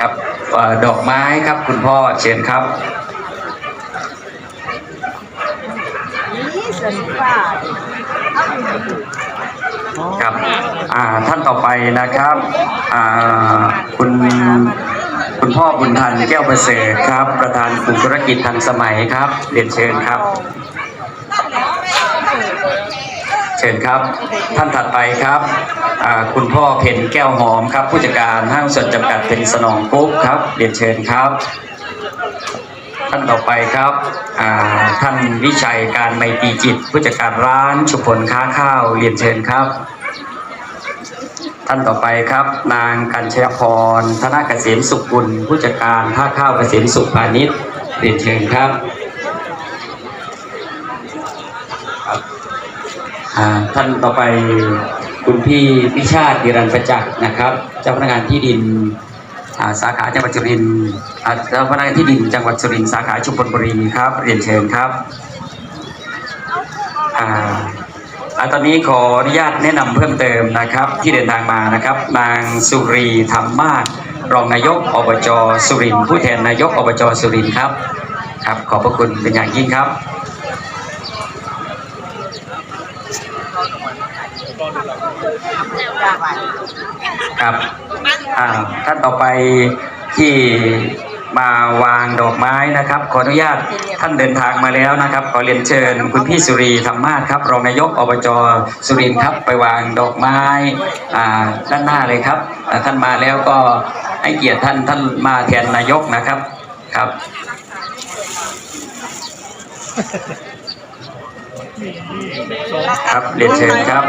ครับอดอกไม้ครับคุณพ่อเชิญครับนี่สันป่าครับท่านต่อไปนะครับคุณคุณพ่อบุญทันแก้วประเสริฐครับ ประธานกลุ่มธุรกิจทันสมัยครับเรียนเชิญครับ เชิญครับ ท่านถัดไปครับ คุณพ่อเพ็ญแก้วหอมครับ ผู้จัดการห้างส่วนจำกัดเป็นสนองกุ๊กครับเรียนเชิญครับ ท่านต่อไปครับท่านวิชัยการไมตรีจิต ผู้จัดการร้านชุมพลค้าข้าวเรียนเชิญครับ ท่านต่อไปครับ นางกัญชยพรธนเกษมสุขกุลผู้จัดการท่าข้าวเกษมสุขพาณิชย์เรียนเชิญครับอ่า ท่านต่อไปคุณพี่พิชาติดิรันประจักษ์นะครับ เจ้าพนักงานที่ดินาสาขาจังหวัดสุรินทร์เจ้าพนักงานที่ดินจังหวัดสุรินทร์สาขาชุมพลบุรีครับ เรียนเชิญครับอ่าอะตอนนี้ขออนุญาตแนะนำเพิ่มเติมนะครับ ที่เดินทางมานะครับ นางสุรีธรรมมาศรองนายกอบจสุรินทร์ผู้แทนนายกอบจสุรินทร์ครับครับ ขอบพระคุณเป็นอย่างยิ่งครับ ครับอ่าท่านต่อไปที่มาวางดอกไม้นะครับ ขออนุญาตท่านเดินทางมาแล้วนะครับ ขอเรียนเชิญคุณพี่สุรีธรรมาศครับรองนายกอบจสุรินทร์ครับไปวางดอกไม้อ่าด้านหน้าเลยครับ ท่านมาแล้วก็ให้เกียรติท่านท่านมาแทนนายกนะครับครับ ครับเรียนเชิญครับ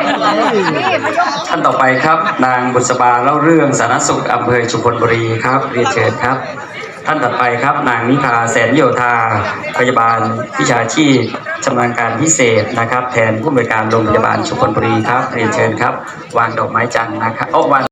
ท่านต่อไปครับ นางบุษบาเล่าเรื่องสารสุขอำเภอชุมพลบุรีครับเรียนเชิญครับ ท่านต่อไปครับ นางนิพาแสนโยธา พยาบาลวิชาชีพชำนาญการพิเศษนะครับ แทนผู้อำนวยการโรงพยาบาลชุมพลบุรีครับเรียนเชิญครับ วางดอกไม้จันทร์นะครับโอ้วาง